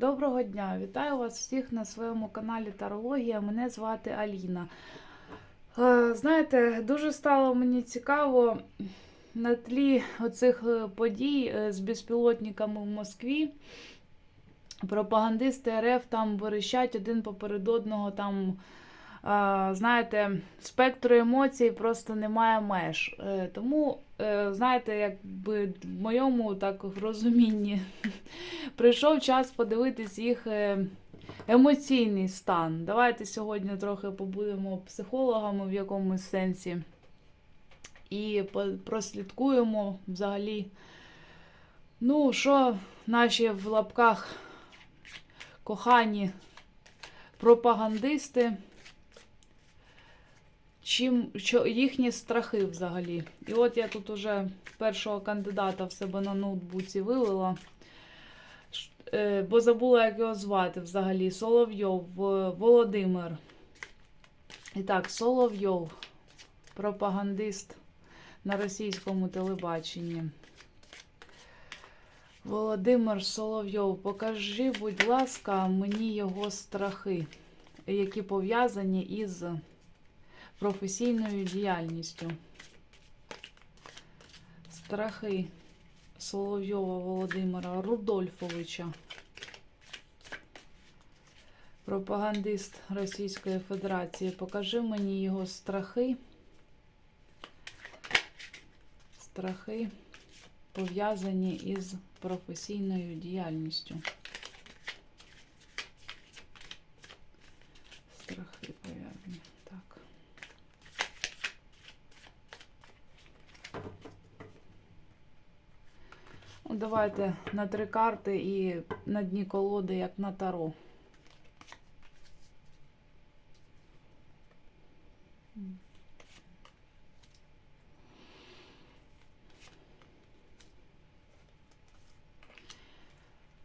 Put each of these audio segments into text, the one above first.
Доброго дня! Вітаю вас всіх на своєму каналі Тарологія. Мене звати Аліна. Е, Знаєте, дуже стало мені цікаво на тлі оцих е, подій е, з безпілотниками в Москві. Пропагандисти РФ там верещать один поперед одного там. Знаєте, спектру емоцій просто немає меж. Тому, знаєте, якби в моєму так розумінні прийшов час подивитись їх е, емоційний стан. Давайте сьогодні трохи побудемо психологами в якомусь сенсі і прослідкуємо взагалі, ну, що наші в лапках кохані пропагандисти чим що їхні страхи взагалі. І от я тут уже першого кандидата в себе на ноутбуці вивела, е, бо забула, як його звати взагалі. Соловйов Володимир. І так, Соловйов, пропагандист на російському телебаченні. Володимир Соловйов, покажи, будь ласка, мені його страхи, які пов'язані із професійною діяльністю. Страхи Соловйова Володимира Рудольфовича. Пропагандист Російської Федерації. Покажи мені його страхи. Страхи пов'язані із професійною діяльністю. Страхи пов'язані. Так. Ну, давайте на три карти і на дні колоди, як на таро.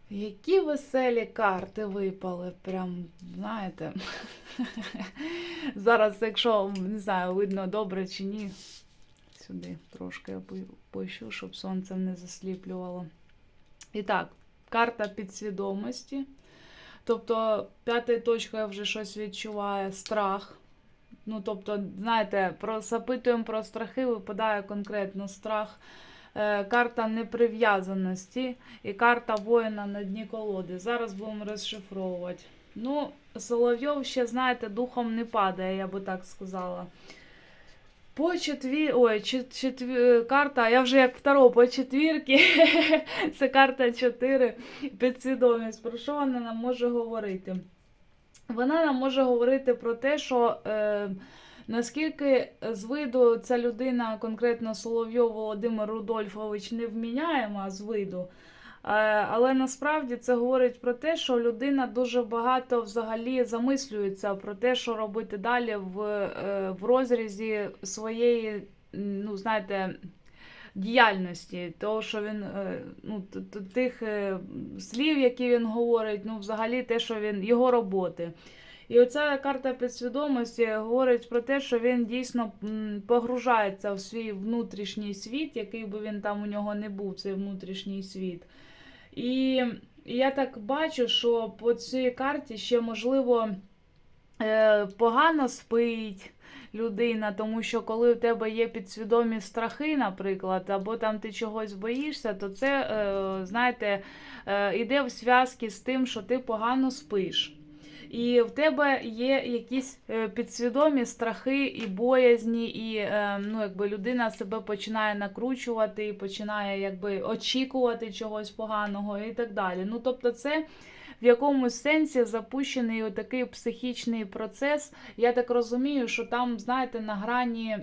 Які веселі карти випали, прям, знаєте. Зараз, якщо не знаю, видно добре чи ні, сюди трошки я пойщу, щоб сонцем не засліплювало. І так, карта підсвідомості. Тобто, п'ятою точкою я вже щось відчуваю, страх. Ну, тобто, знаєте, про, запитуємо про страхи, випадає конкретно страх. Е, карта неприв'язаності і карта воїна на дні колоди. Зараз будемо розшифровувати. Ну, Соловйов ще, знаєте, духом не падає, я би так сказала. По четвір... Ой, чет... четвір... карта, я вже як второ, по четвірки. Це карта 4. Підсвідомість. Про що вона нам може говорити? Вона нам може говорити про те, що е, наскільки з виду ця людина, конкретно Соловйов Володимир Рудольфович, невміняєма з виду. Е, Але насправді це говорить про те, що людина дуже багато взагалі замислюється про те, що робити далі в, е, в розрізі своєї, ну, знаєте, діяльності, того, що він, е, ну, тих слів, які він говорить, ну, взагалі те, що він, його роботи. І оця карта підсвідомості говорить про те, що він дійсно погружається в свій внутрішній світ, який би він там у нього не був, цей внутрішній світ. І я так бачу, що по цій карті ще можливо е, погано спить людина, тому що коли в тебе є підсвідомі страхи, наприклад, або там ти чогось боїшся, то це, е, знаєте, йде іде в зв'язки з тим, що ти погано спиш. І в тебе є якісь е, підсвідомі страхи і боязні, і е, ну, якби людина себе починає накручувати і починає якби очікувати чогось поганого і так далі. Ну, тобто, це в якомусь сенсі запущений такий психічний процес. Я так розумію, що там, знаєте, на грані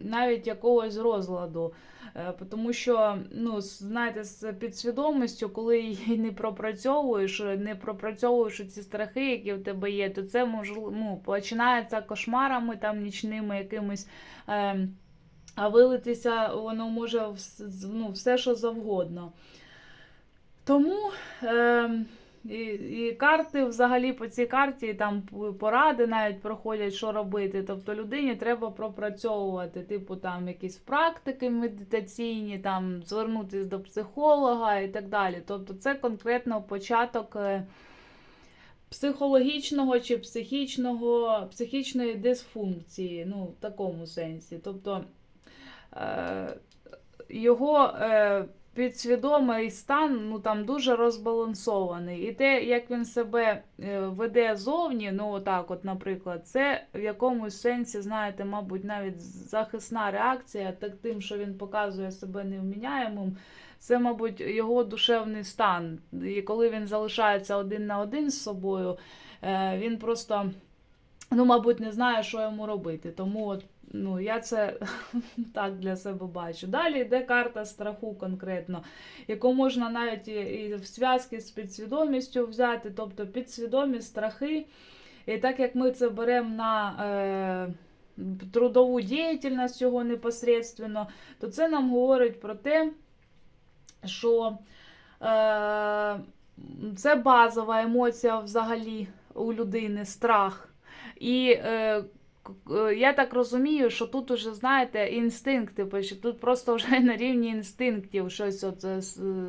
навіть якогось розладу. Е, Тому що, ну, знаєте, з підсвідомістю, коли її не пропрацьовуєш, не пропрацьовуєш ці страхи, які в тебе є, то це можливо, ну, починається кошмарами там нічними якимись. Е, а вилитися воно може ну, все, що завгодно. Тому е, І, і карти взагалі по цій карті там поради навіть проходять, що робити. Тобто людині треба пропрацьовувати, типу там якісь практики медитаційні, там звернутися до психолога і так далі. Тобто, це конкретно початок. е, Психологічного чи психічного, психічної дисфункції, ну, в такому сенсі. Тобто е, його е, підсвідомий стан ну, там дуже розбалансований. І те, як він себе е, веде зовні, ну отак, от, наприклад, це в якомусь сенсі, знаєте, мабуть, навіть захисна реакція, так тим, що він показує себе невміняємим. Це, мабуть, його душевний стан. І коли він залишається один на один з собою, е, він просто, ну, мабуть, не знає, що йому робити. Тому от, ну, я це так для себе бачу. Далі йде карта страху конкретно, яку можна навіть і, в зв'язки з підсвідомістю взяти, тобто підсвідомість, страхи. І так як ми це беремо на е, трудову діяльність цього непосредственно, то це нам говорить про те, що е, це базова емоція взагалі у людини страх. І е, я так розумію, що тут уже, знаєте, інстинкти, що тут просто вже на рівні інстинктів щось от е,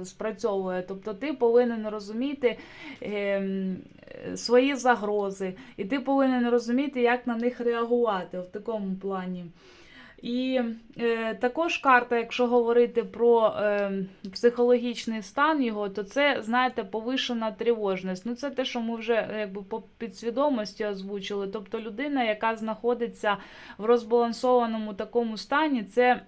спрацьовує. Тобто ти повинен розуміти ем, е, свої загрози, і ти повинен розуміти, як на них реагувати в такому плані. І е, також карта, якщо говорити про е, психологічний стан його, то це, знаєте, повишена тривожність. Ну, це те, що ми вже е, якби по підсвідомості озвучили. Тобто людина, яка знаходиться в розбалансованому такому стані, це.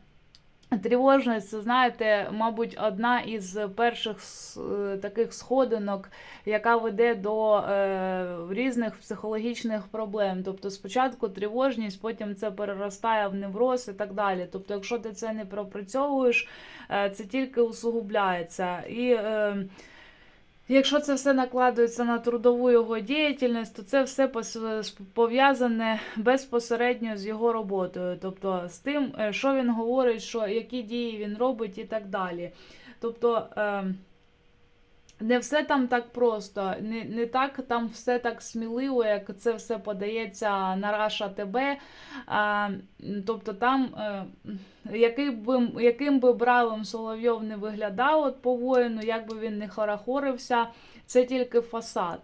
Тривожність, це, знаєте, мабуть, одна із перших е, таких сходинок, яка веде до е, різних психологічних проблем. Тобто, спочатку тривожність, потім це переростає в невроз і так далі. Тобто, якщо ти це не пропрацьовуєш, е, це тільки усугубляється. І е, Якщо це все накладується на трудову його діяльність, то це все пов'язане безпосередньо з його роботою, тобто з тим, е, що він говорить, що які дії він робить і так далі. Тобто е, не все там так просто, не, не так там все так сміливо, як це все подається на Раша ТБ. А, тобто там, е, який би, яким би бравим Соловйов не виглядав от по воїну, як би він не хорохорився, це тільки фасад.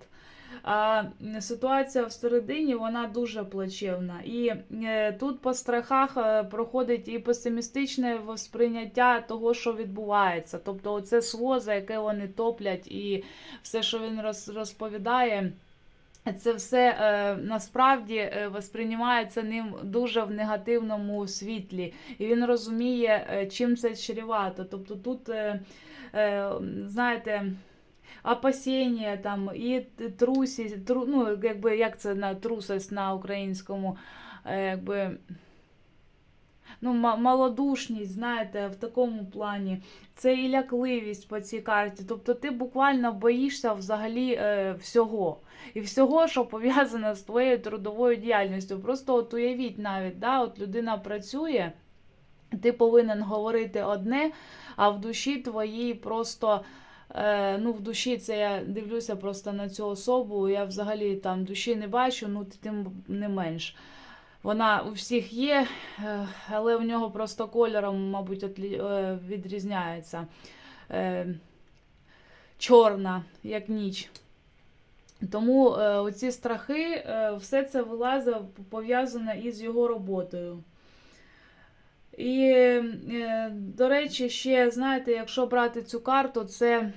А ситуація всередині вона дуже плачевна. І е, тут по страхах е, проходить і песимістичне сприйняття того, що відбувається. Тобто, оце слово, за яке вони топлять, і все, що він роз, розповідає. Це все е, насправді е, восприймається ним дуже в негативному світлі, і він розуміє, чим це чревато. Тобто тут, е, е, знаєте, опасіння там і трусість, тру, ну, якби як це на трусость на українському, якби. Ну, малодушність, знаєте, в такому плані. Це і лякливість по цій карті. Тобто ти буквально боїшся взагалі е, всього. І всього, що пов'язане з твоєю трудовою діяльністю. Просто от уявіть навіть, да, от людина працює, ти повинен говорити одне, а в душі твоїй просто. Е, ну, в душі це я дивлюся просто на цю особу. Я взагалі там душі не бачу, ну тим не менш. Вона у всіх є, е, але в нього просто кольором, мабуть, е, відрізняється. Чорна, як ніч. Тому оці страхи, все це вилазить пов'язане із його роботою. І, е, до речі, ще, знаєте, якщо брати цю карту, це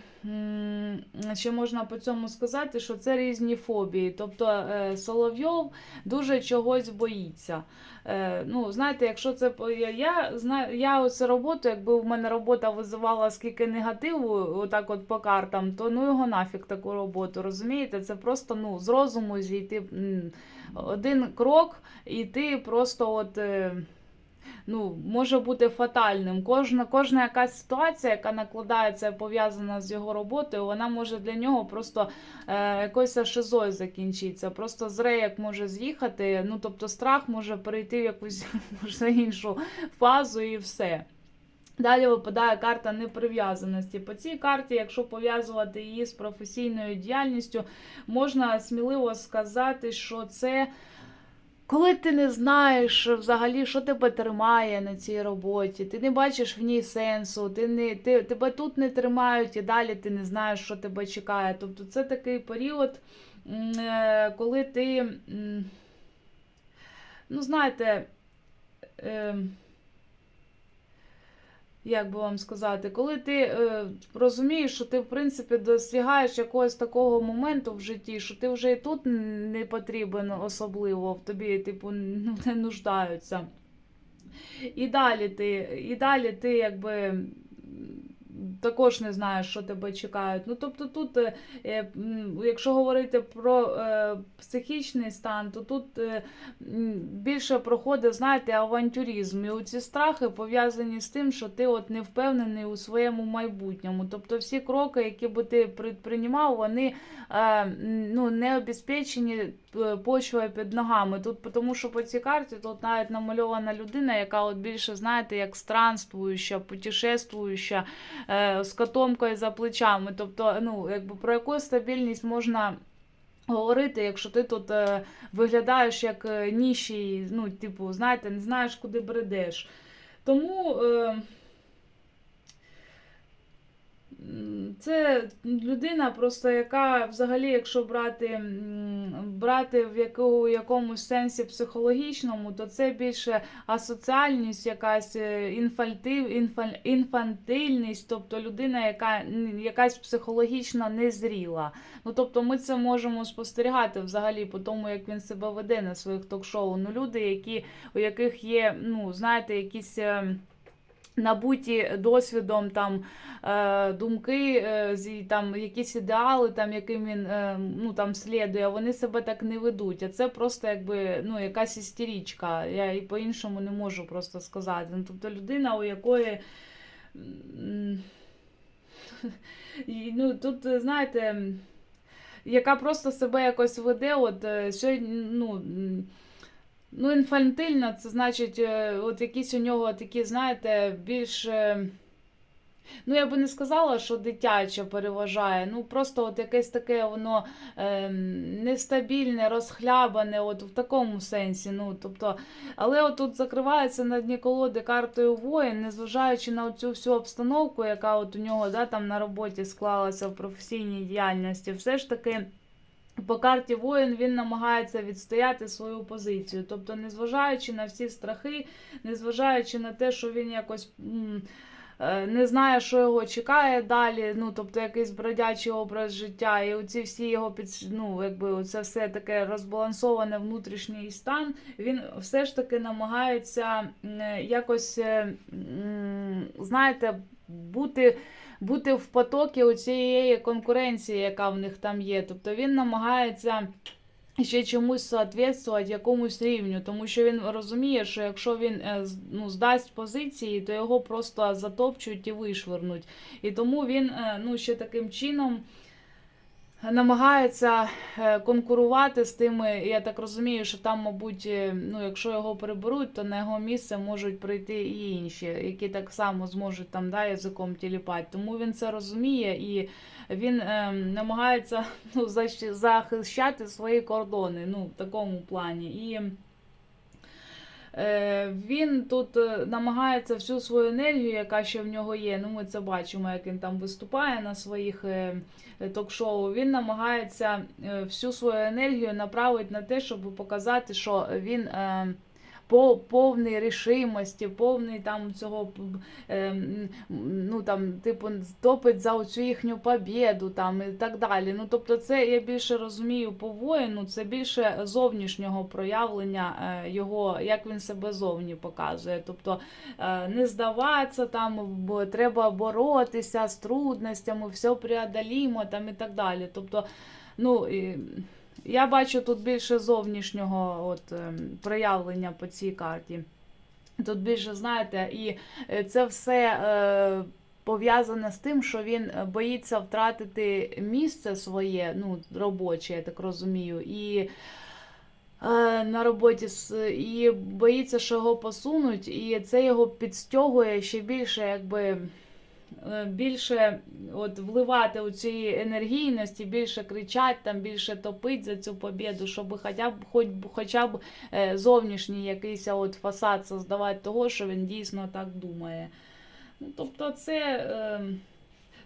ще можна по цьому сказати, що це різні фобії. Тобто е, Соловйов дуже чогось боїться. Е, Ну, знаєте, якщо це я, знаю, я оце роботу, якби в мене робота визивала скільки негативу, отак от по картам, то ну його нафіг таку роботу. Розумієте? Це просто ну з розуму зійти один крок, і ти просто от. Ну, може бути фатальним. Кожна, кожна якась ситуація, яка накладається пов'язана з його роботою, вона може для нього просто е, якоюсь шизою закінчитися. Просто зреяк може з'їхати. Ну, тобто страх може перейти в якусь іншу фазу і все. Далі випадає карта неприв'язаності. По цій карті, якщо пов'язувати її з професійною діяльністю, можна сміливо сказати, що це. Коли ти не знаєш взагалі, що тебе тримає на цій роботі, ти не бачиш в ній сенсу, ти не, ти, тебе тут не тримають і далі ти не знаєш, що тебе чекає. Тобто це такий період, е, коли ти, ну знаєте, е, як би вам сказати, коли ти е, розумієш, що ти, в принципі, досягаєш якогось такого моменту в житті, що ти вже і тут не потрібен особливо, в тобі, типу, ну, не нуждаються. І далі ти, і далі ти якби. Також не знаєш, що тебе чекають. Ну, тобто тут, е, е, якщо говорити про е, психічний стан, то тут більше проходить, знаєте, авантюризм. І ці страхи пов'язані з тим, що ти от не впевнений у своєму майбутньому. Тобто всі кроки, які би ти предприймав, вони ну, не обезпечені почвою під ногами. Тут тому що по цій карті тут навіть намальована людина, яка от більше, знаєте, як странствуюча, путешествуюча, з котомкою за плечами. Тобто, ну, якби про яку стабільність можна. Говорити, якщо ти тут е, виглядаєш як е, ніщий, ну, типу, знаєте, не знаєш, куди бредеш. Тому е, м, це людина, просто яка взагалі, якщо брати, брати в яку, якомусь сенсі психологічному, то це більше асоціальність, якась е, інфальтив, інфаль- інфантильність, тобто людина, яка якась психологічно незріла. Ну, тобто ми це можемо спостерігати взагалі по тому, як він себе веде на своїх ток-шоу. Ну, люди, які, у яких є, ну, знаєте, якісь. Набуті досвідом там е, думки, е, там якісь ідеали, там яким він е, ну там слідує, вони себе так не ведуть. А це просто якби ну якась істерічка. Я і по-іншому не можу просто сказати. Ну, тобто людина, у якої ну тут знаєте, яка просто себе якось веде, от сьогодні, ну. Ну, інфантильна, це значить, е, от якісь у нього такі, знаєте, більш. е, Ну, я би не сказала, що дитяче переважає. Ну, просто от якесь таке воно ем, нестабільне, розхлябане, от в такому сенсі. Ну, тобто, але от тут закривається на дні колоди картою воїн, незважаючи на цю всю обстановку, яка от у нього да, там на роботі склалася в професійній діяльності, все ж таки. По карті воїн він намагається відстояти свою позицію. Тобто, незважаючи на всі страхи, незважаючи на те, що він якось е, не знає, що його чекає далі, ну тобто якийсь бродячий образ життя, і оці всі його під, ну, якби це все таке розбалансоване внутрішній стан, він все ж таки намагається якось, е, знаєте, бути бути в потокі цієї конкуренції, яка в них там є. Тобто він намагається. Ще чомусь соответствувати якомусь рівню, тому що він розуміє, що якщо він е, ну, здасть позиції, то його просто затопчуть і вишвернуть. І тому він е, ну, ще таким чином намагається е, конкурувати з тими. Я так розумію, що там, мабуть, е, ну, якщо його переберуть, то на його місце можуть прийти і інші, які так само зможуть там да, язиком тіліпати. Тому він це розуміє і він е, намагається ну, захищати свої кордони ну, в такому плані. І Він тут е, намагається всю свою енергію, яка ще в нього є. Ну, ми це бачимо, як він там виступає на своїх е, е, ток-шоу. Він намагається е, всю свою енергію направити на те, щоб показати, що він. По повний рішимості, повний там цього е, ну там, типу, топить за оцю їхню побєду там і так далі. Ну тобто, це я більше розумію по воїну, це більше зовнішнього проявлення е, його, як він себе зовні показує. Тобто е, не здаватися там, бо треба боротися з трудностями, все преодолімо там і так далі. Тобто, ну. І, я бачу тут більше зовнішнього от, ем, проявлення по цій карті. Тут більше, знаєте, і е, це все е, пов'язане з тим, що він е, боїться втратити місце своє, ну, робоче, я так розумію. І е, на роботі і боїться, що його посунуть, і це його підстягує ще більше, якби. Е, Більше от вливати у цієї енергійності, більше кричать, там більше топить за цю побіду, щоб хоча б хоч хоча б е, зовнішній якийсь от фасад создавати того, що він дійсно так думає. Ну, тобто, це, е,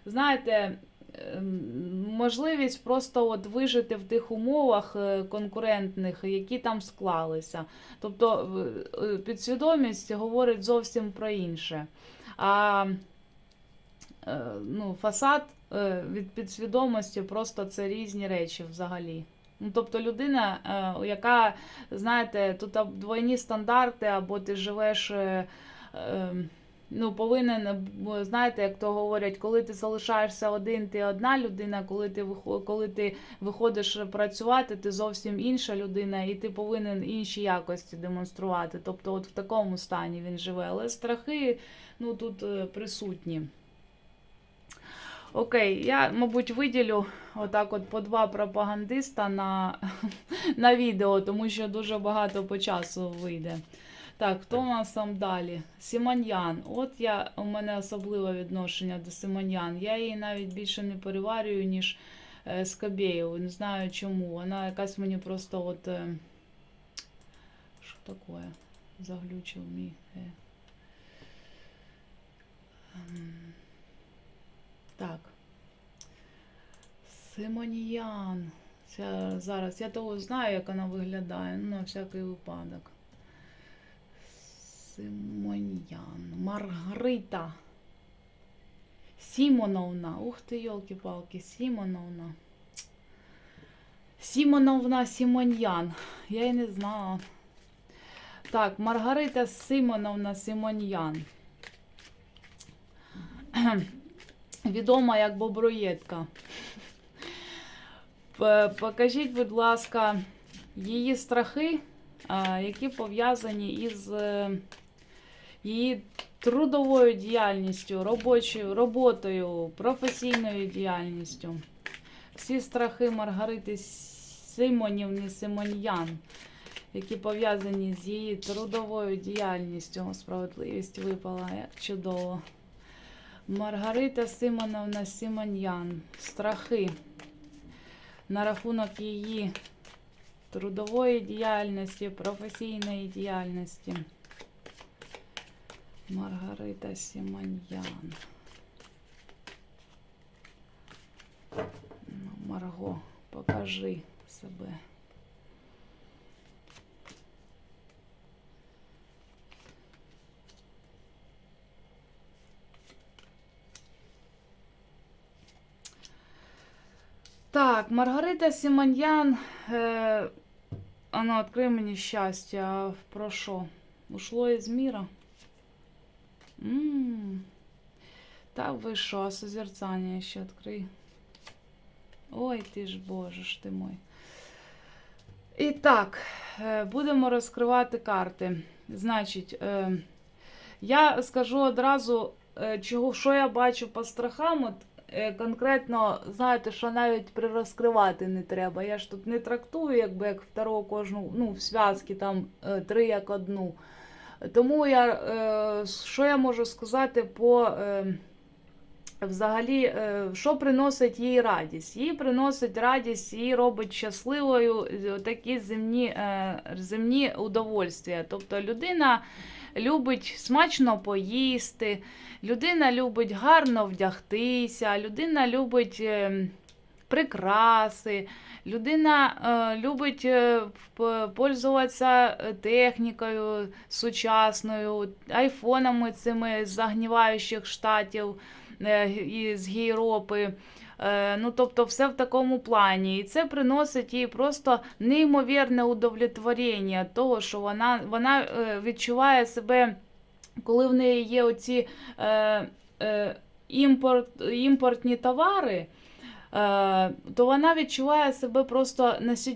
знаєте, можливість просто от вижити в тих умовах конкурентних, які там склалися. Тобто підсвідомість говорить зовсім про інше. А ну, фасад е, від підсвідомості просто це різні речі взагалі. Ну, тобто людина, е, яка, знаєте, тут двойні стандарти, або ти живеш. е, е, Ну, повинен, знаєте, як то говорять, коли ти залишаєшся один, ти одна людина, коли ти коли ти виходиш працювати, ти зовсім інша людина, і ти повинен інші якості демонструвати. Тобто, от в такому стані він живе. Але страхи ну, тут е, присутні. Окей, я, мабуть, виділю отак от по два пропагандиста на, на відео, тому що дуже багато по часу вийде. Так, хто у нас там далі? Сімоньян. От я, у мене особливе відношення до Симоньян. Я її навіть більше не переварюю, ніж е, Скабєєву. Не знаю чому. Вона якась мені просто от. Е, що таке? Заглючив мій. Е. Так. Симоніян. Ця, зараз я того знаю, як вона виглядає, ну, на всякий випадок. Симоніян. Маргарита. Сімоновна. Ух ти, йолки-палки, Сімоновна. Сімоновна Сімоньян. Я й не знала. Так, Маргарита Симоновна Симоньян. Відома як Боброєдка. Покажіть, будь ласка, її страхи, які пов'язані із е, її трудовою діяльністю, робочою роботою, професійною діяльністю. Всі страхи Маргарити Симонівни Симоньян, які пов'язані з її трудовою діяльністю. Справедливість випала, як чудово. Маргарита Симоновна Симоньян. Страхи на рахунок її трудової діяльності, професійної діяльності. Маргарита Сімоньян. Ну, Марго, покажи себе. Так, Маргарита Сімоньян. Е, Ану, открий мені щастя. Про що? Ушло із міра? М. Та ви що, созерцання ще відкрий. Ой, ти ж боже ж ти мой. І так, е, будемо розкривати карти. Значить, е, я скажу одразу, е, чого, що я бачу по страхам. От, конкретно, знаєте, що навіть прирозкривати не треба. Я ж тут не трактую, якби як второго кожну, ну, в зв'язки там е, три як одну. Тому я, е, що я можу сказати по е, взагалі, е, що приносить їй радість? Їй приносить радість, її робить щасливою е, такі земні, е, земні удовольствия. Тобто людина любить смачно поїсти, людина любить гарно вдягтися, людина любить е, прикраси. Людина е, любить е, пользуватися технікою сучасною, айфонами цими з загніваючих штатів і з Європи. Е, Ну, тобто, все в такому плані. І це приносить їй просто неймовірне удовлетворення того, що вона, вона е, відчуває себе, коли в неї є оці е, е, імпорт, імпортні товари. Е, То вона відчуває себе просто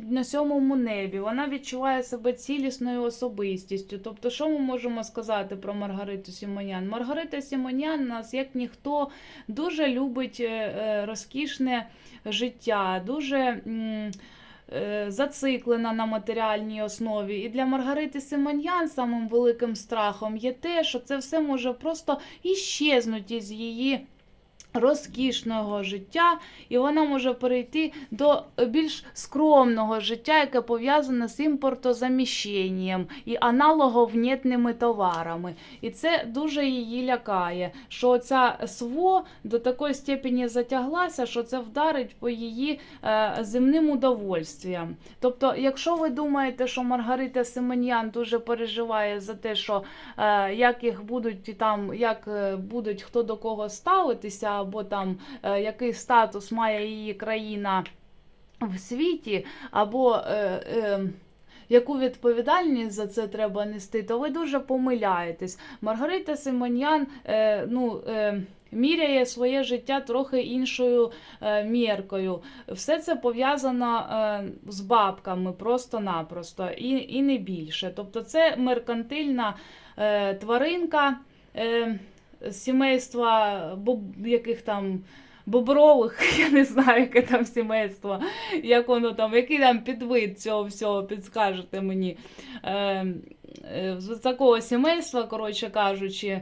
на сьомому небі, вона відчуває себе цілісною особистістю. Тобто, що ми можемо сказати про Маргариту Сімонян? Маргарита Сімонян нас, як ніхто, дуже любить е, е, розкішне життя, дуже зациклена на матеріальній основі. І для Маргарити Симоньян самим великим страхом є те, що це все може просто іщезнути з її розкішного життя, і вона може перейти до більш скромного життя, яке пов'язане з імпортозаміщенням і аналоговнітними товарами. І це дуже її лякає, що ця СВО до такої степені затяглася, що це вдарить по її е, земним удовольствіям. Тобто, якщо ви думаєте, що Маргарита Семен'ян дуже переживає за те, що е, як їх будуть там, як е, будуть хто до кого ставитися, або там е, який статус має її країна в світі, або е, е, яку відповідальність за це треба нести, то ви дуже помиляєтесь. Маргарита Симоньян е, ну, е, міряє своє життя трохи іншою е, міркою. Все це пов'язано е, з бабками просто-напросто і, і не більше. Тобто це меркантильна е, тваринка е, сімейства яких там. Бобрових, я не знаю, яке там сімейство, як воно там, який там підвид цього всього, підскажете мені. Е, е, з такого сімейства, коротше кажучи,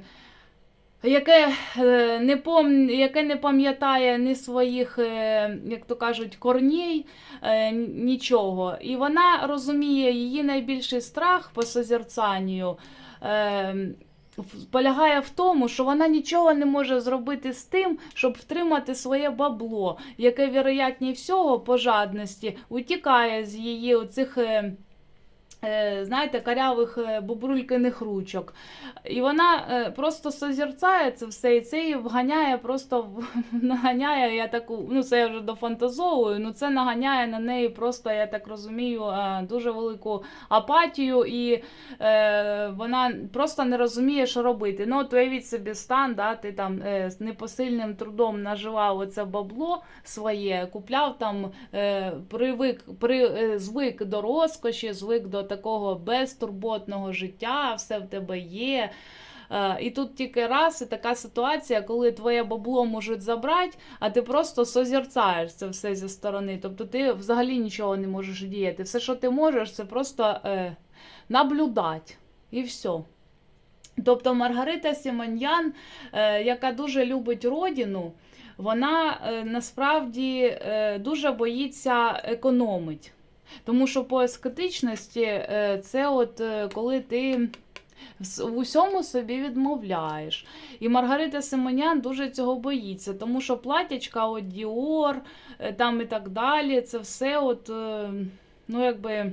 яке е, не пом... яке не пам'ятає ні своїх, е, як то кажуть, корней, е, нічого. І вона розуміє її найбільший страх по созерцанню. Е, полягає в тому, що вона нічого не може зробити з тим, щоб втримати своє бабло, яке, вероятні всього, по жадності утікає з її оцих. Е, Знаєте, карявих е, бобрулькиних ручок. І вона е, просто созерцає це все, і це її вганяє, просто наганяє, я таку, ну це я вже дофантазовую, ну це наганяє на неї просто, я так розумію, дуже велику апатію, і е, вона просто не розуміє, що робити. Ну, от уявіть собі стан, да, ти там з непосильним трудом наживав оце бабло своє, купляв там, е, привик, при, звик до розкоші, звик до такого безтурботного життя, все в тебе є. Е, І тут тільки раз і така ситуація, коли твоє бабло можуть забрати, а ти просто созерцаєш це все зі сторони. Тобто ти взагалі нічого не можеш діяти. Все, що ти можеш, це просто е, наблюдати. І все. Тобто Маргарита Сімоньян, е, яка дуже любить родину, вона е, насправді е, дуже боїться економить. Тому що по ескетичності е, це от е, коли ти в усьому собі відмовляєш. І Маргарита Симонян дуже цього боїться, тому що платячка, от Діор, е, там і так далі, це все от, ну якби.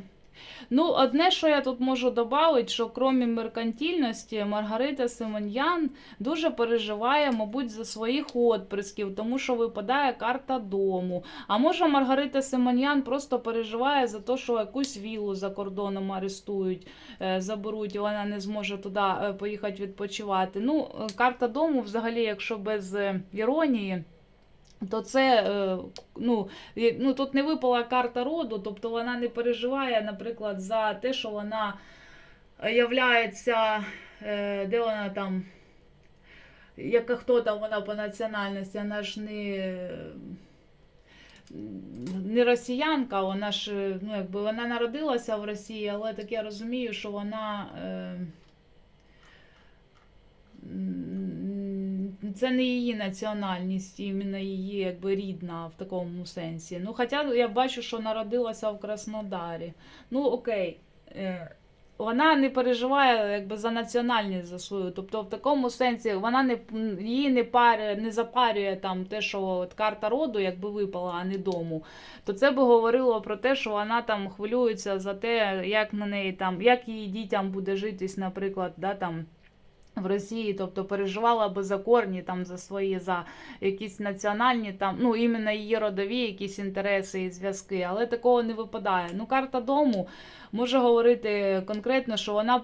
Ну, одне, що я тут можу додати, що крім меркантильності, Маргарита Симоньян дуже переживає, мабуть, за своїх отприсків, тому що випадає карта дому. А може Маргарита Симоньян просто переживає за те, що якусь вілу за кордоном арестують, е, заберуть, і вона не зможе туди е, поїхати відпочивати. Ну, е, карта дому, взагалі, якщо без іронії. То це е, ну, ну тут не випала карта роду, тобто вона не переживає, наприклад, за те, що вона являється, е, де вона там, яка хто там вона по національності, вона ж не, не росіянка, вона ж, е, ну, якби вона народилася в Росії, але так я розумію, що вона. Це не її національність, іменно її якби рідна в такому сенсі. Ну, хоча я бачу, що народилася в Краснодарі. Ну, окей. Е, Вона не переживає якби за національність за свою. Тобто, в такому сенсі вона не її не парює, не запарює там те, що от карта роду, якби випала, а не дому. То це би говорило про те, що вона там хвилюється за те, як на неї там, як її дітям буде житись, наприклад, да, там в Росії, тобто переживала би за корні, там за свої, за якісь національні, там, ну іменно її родові якісь інтереси і зв'язки, але такого не випадає. Ну, карта дому може говорити конкретно, що вона.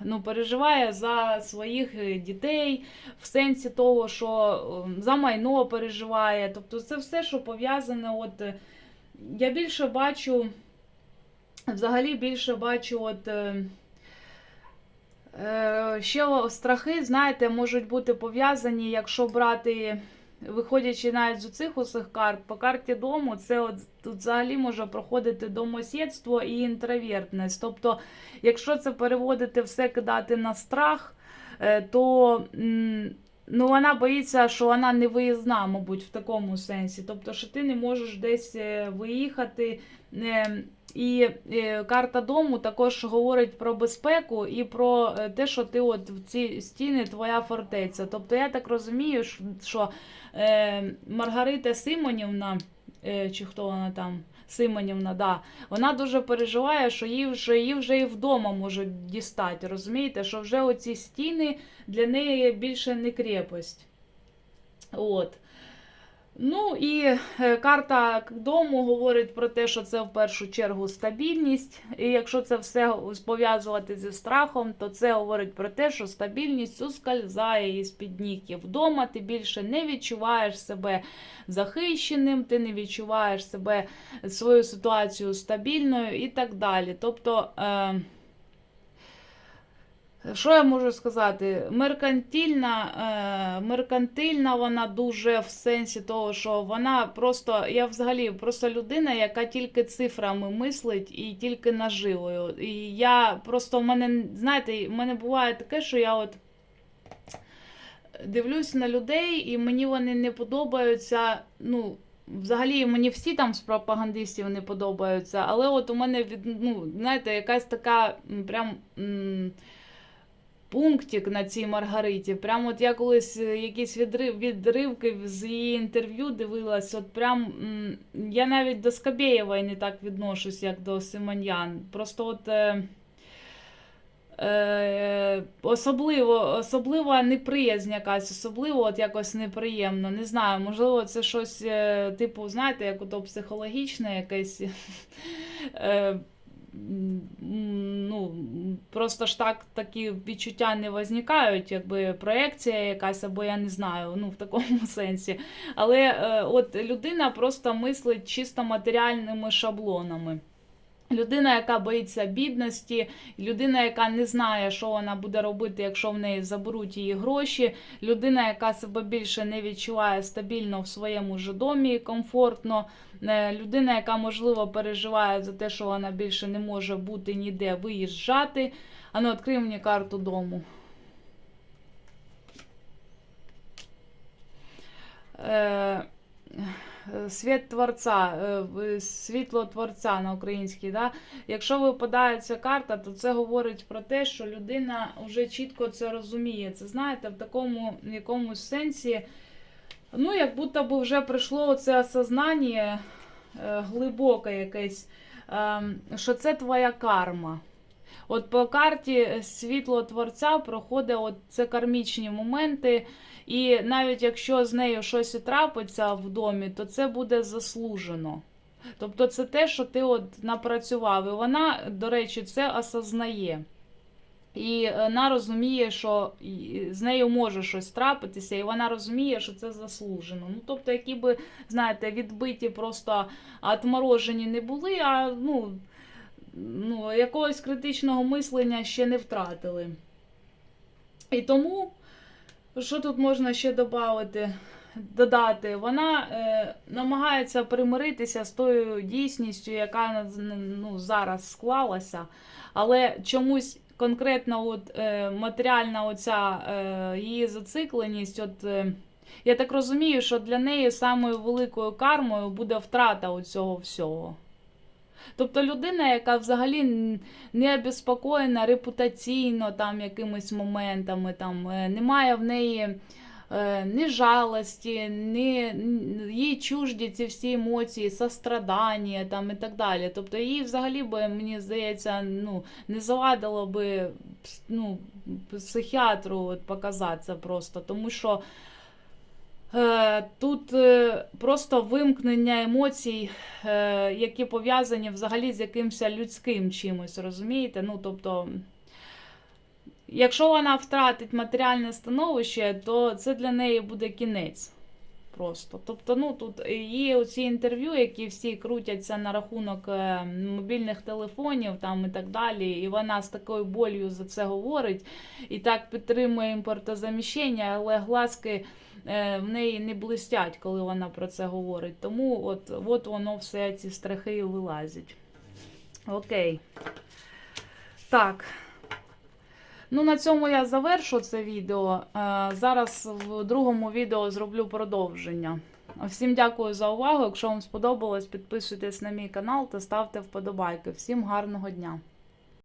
Ну, переживає за своїх е, дітей в сенсі того, що ем, за майно переживає. Тобто це все, що пов'язане. От е, я більше бачу, взагалі більше бачу, от. Е, Ще страхи, знаєте, можуть бути пов'язані, якщо брати виходячи навіть з цих усіх карт, по карті дому, це от тут взагалі може проходити домосідство і інтровертність. Тобто, якщо це переводити все кидати на страх, е, то ну, вона боїться, що вона не виїзна, мабуть, в такому сенсі. Тобто, що ти не можеш десь е, виїхати. е, І е, карта дому також говорить про безпеку і про те, що ти от в ці стіни твоя фортеця. Тобто я так розумію, що- Маргарита Симонівна, чи хто вона там, Симонівна, да, вона дуже переживає, що її вже, її вже і вдома можуть дістати. Розумієте, що вже оці стіни для неї більше не крепость. От. Ну і е, карта дому говорить про те, що це в першу чергу стабільність. І якщо це все пов'язувати зі страхом, то це говорить про те, що стабільність ускользає із під ніг. Вдома ти більше не відчуваєш себе захищеним, ти не відчуваєш себе свою ситуацію стабільною і так далі. Тобто. Е- що я можу сказати? Меркантильна, е, меркантильна вона дуже в сенсі того, що вона просто, я взагалі просто людина, яка тільки цифрами мислить і тільки наживою. І я просто в мене, знаєте, в мене буває таке, що я от дивлюсь на людей, і мені вони не подобаються. ну, Взагалі мені всі там з пропагандистів не подобаються, але от у мене від, ну, знаєте, якась така прям. м, пунктик на цій Маргариті. Прям от я колись е, якісь відрив, відривки з її інтерв'ю дивилась. От прям я навіть до Скабєєвої не так відношусь, як до Симоньян. Просто от. Е, Е, особливо, особлива неприязнь якась, особливо от якось неприємно. Не знаю, можливо, це щось, е, типу, знаєте, як ото психологічне якесь. Ну, просто ж так такі відчуття не возникають, якби проекція якась, або я не знаю, ну в такому сенсі. Але е, от людина просто мислить чисто матеріальними шаблонами. Людина, яка боїться бідності, людина, яка не знає, що вона буде робити, якщо в неї заберуть її гроші, людина, яка себе більше не відчуває стабільно в своєму ж домі, і комфортно, е, людина, яка, можливо, переживає за те, що вона більше не може бути ніде виїжджати. А ну, відкрий мені карту дому. Е, Світ творця, е, світло творця на українській. Да? Якщо випадає ця карта, то це говорить про те, що людина вже чітко це розуміє. Це знаєте, в такому якомусь сенсі, ну, як будто би вже прийшло це осознання е, глибоке якесь, е, що це твоя карма. От по карті світло творця проходить от це кармічні моменти. І навіть якщо з нею щось і трапиться в домі, то це буде заслужено. Тобто це те, що ти от напрацював. І вона, до речі, це осознає. І вона розуміє, що з нею може щось трапитися, і вона розуміє, що це заслужено. Ну, тобто, які би, знаєте, відбиті просто отморожені не були, а ну, ну, якогось критичного мислення ще не втратили. І тому. Що тут можна ще додати? Додати, вона е, намагається примиритися з тою дійсністю, яка ну, зараз склалася, але чомусь конкретно от, е, матеріальна оця е, її зацикленість, от, е, я так розумію, що для неї самою великою кармою буде втрата цього всього. Тобто людина, яка взагалі не обеспокоєна репутаційно там якимись моментами, там е, немає в неї е, ні жалості, ні, їй чужді ці всі емоції, сострадання там і так далі. Тобто їй взагалі би, мені здається, ну, не завадило би ну, психіатру показатися просто, тому що. Е, Тут е, просто вимкнення емоцій, е, які пов'язані взагалі з якимось людським чимось, розумієте? Ну, тобто, якщо вона втратить матеріальне становище, то це для неї буде кінець. Просто. Тобто, ну тут є оці інтерв'ю, які всі крутяться на рахунок мобільних телефонів там і так далі. І вона з такою болью за це говорить і так підтримує імпортозаміщення, але глазки в неї не блистять, коли вона про це говорить. Тому от, от воно все ці страхи і вилазять. Окей. Так. Ну, на цьому я завершу це відео. Е, Зараз в другому відео зроблю продовження. Всім дякую за увагу. Якщо вам сподобалось, підписуйтесь на мій канал та ставте вподобайки. Всім гарного дня!